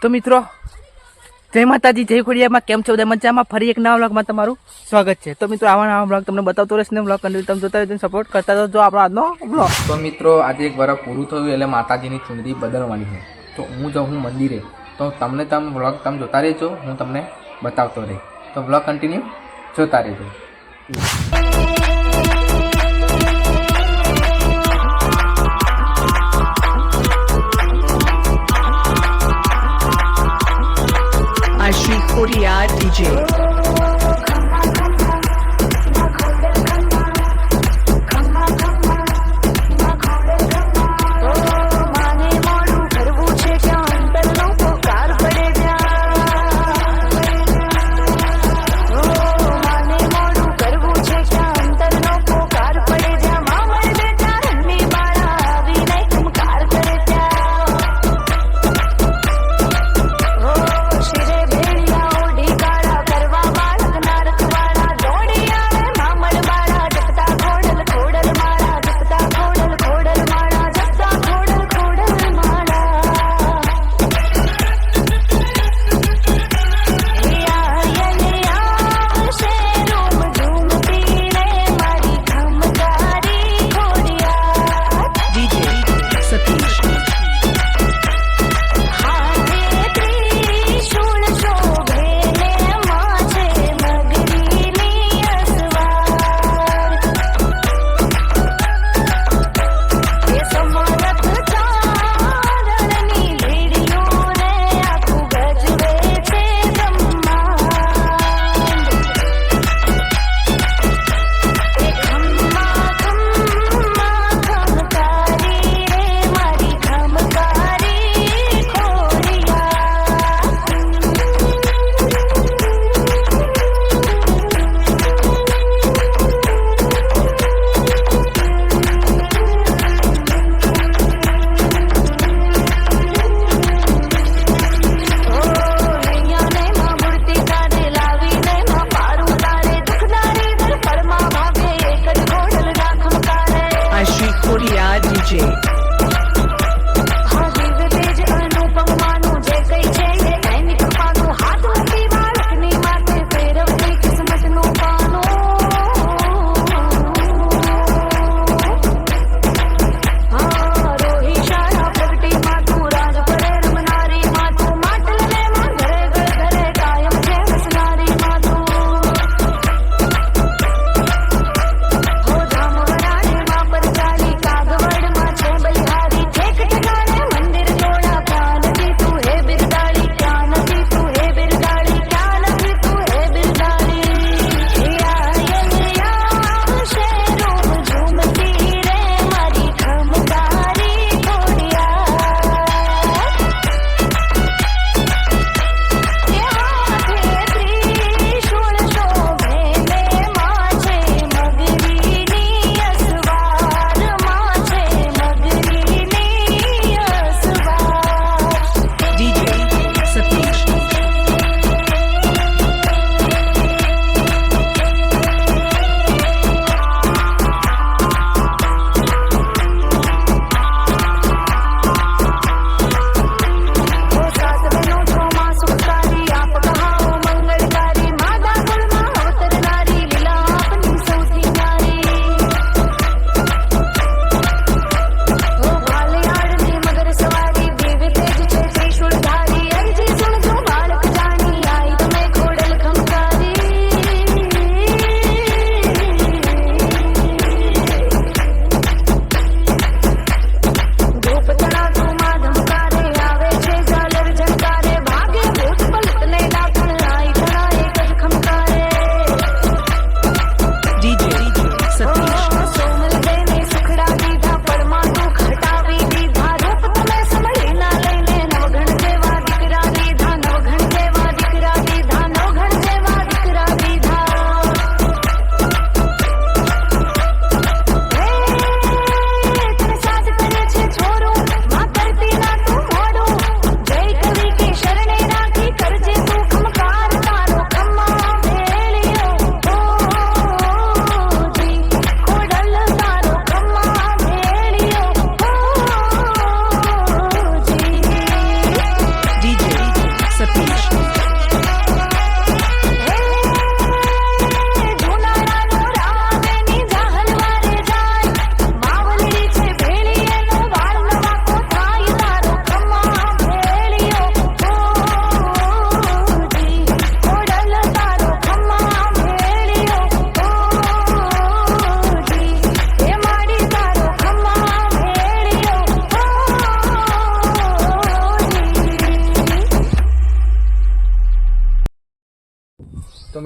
તો મિત્રો, જય માતાજી, જય ખોડિયામાં, કેમ છો બધા? મજામાં? ફરી એક નવા વ્લોગમાં તમારું સ્વાગત છે. તો મિત્રો, આવા નવા વ્લોગ તમને બતાવતો રહેશે ને વ્લોગ કન્ટિન્યુ તમે જોતા તમે સપોર્ટ કરતા તો જો આપણો આજનો વ્લોગ. તો મિત્રો, આજે એક વર્ષ પૂરું થયું એટલે માતાજીની ચૂંટણી બદલવાની છે. તો હું જાઉં હું મંદિરે. તો તમને તમે વ્લોગ તમે જોતા રહેજો, હું તમને બતાવતો રહીશ. તો વ્લોગ કન્ટિન્યુ જોતા રહેજો. Energy.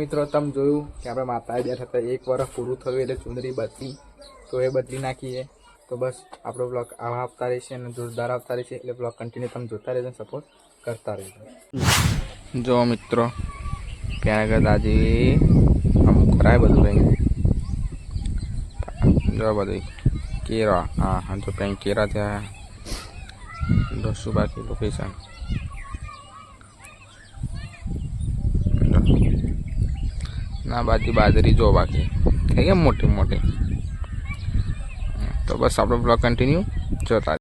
મિત્રો તમે જોયું કે આપણે માતાએ બેઠા હતા, એક વર્ષ પૂરું થયું એટલે ચુંદડી બદલી. તો એ બદલી નાખીએ. તો બસ, આપણો બ્લોગ આવા આપતા રહેશે અને જોરદાર આપતા રહેશે એટલે બ્લોગ કન્ટિન્યુ તમે જોતા રહેજો સપોર્ટ કરતા રહેજો. જો મિત્રો, ત્યાં આગળ દાદી અમુક કરાય બધું કંઈ. જો બધું કેરા હા હા, જો કંઈ કેરા ત્યાં જો શું બાકી લોકેશન ના બાકી બાજરી જો બાકી. થઈ ગયા મોટી મોટી તો બસ આપણો બ્લોગ કન્ટિન્યુ જોતા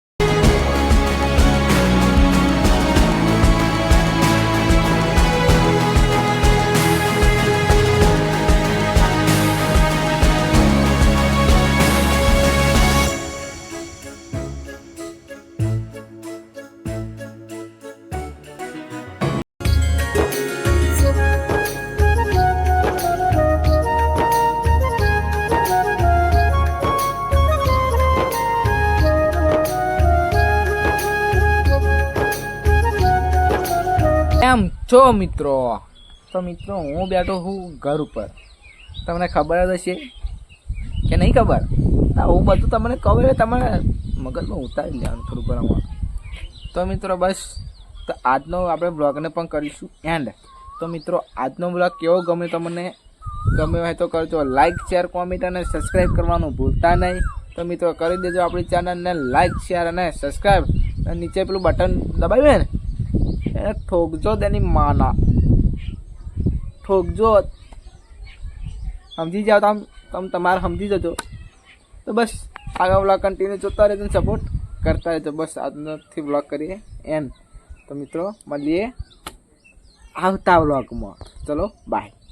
કેમ છો મિત્રો? તો મિત્રો, હું બેઠો છું ઘર ઉપર. તમને ખબર જ હશે કે નહીં ખબર? ના, હું બધું તમને ખબર તમારે મગજમાં ઉતારી લેવાનું થોડું પ્રમાણ તો મિત્રો, બસ. તો આજનો આપણે બ્લોગને પણ કરીશું એન્ડ તો મિત્રો, આજનો બ્લોગ કેવો ગમે તમને? ગમે હોય તો કરજો લાઇક શેર કોમેન્ટ અને સબસ્ક્રાઈબ કરવાનું ભૂલતા નહીં. તો મિત્રો, કરી દેજો આપણી ચેનલને લાઇક શેર અને સબસ્ક્રાઈબ અને નીચે પેલું બટન દબાવ્યું ને? એને ઠોકજો તેની માના ઠોકજો સમજી જાઓ આમ તમે તમારે સમજી જજો તો બસ આગળ બ્લોગ કન્ટિન્યુ જોતા રહેજો સપોર્ટ કરતા રહેજો બસ આજથી બ્લોગ કરીએ એમ તો મિત્રો મળીએ આવતા બ્લોગમાં ચલો બાય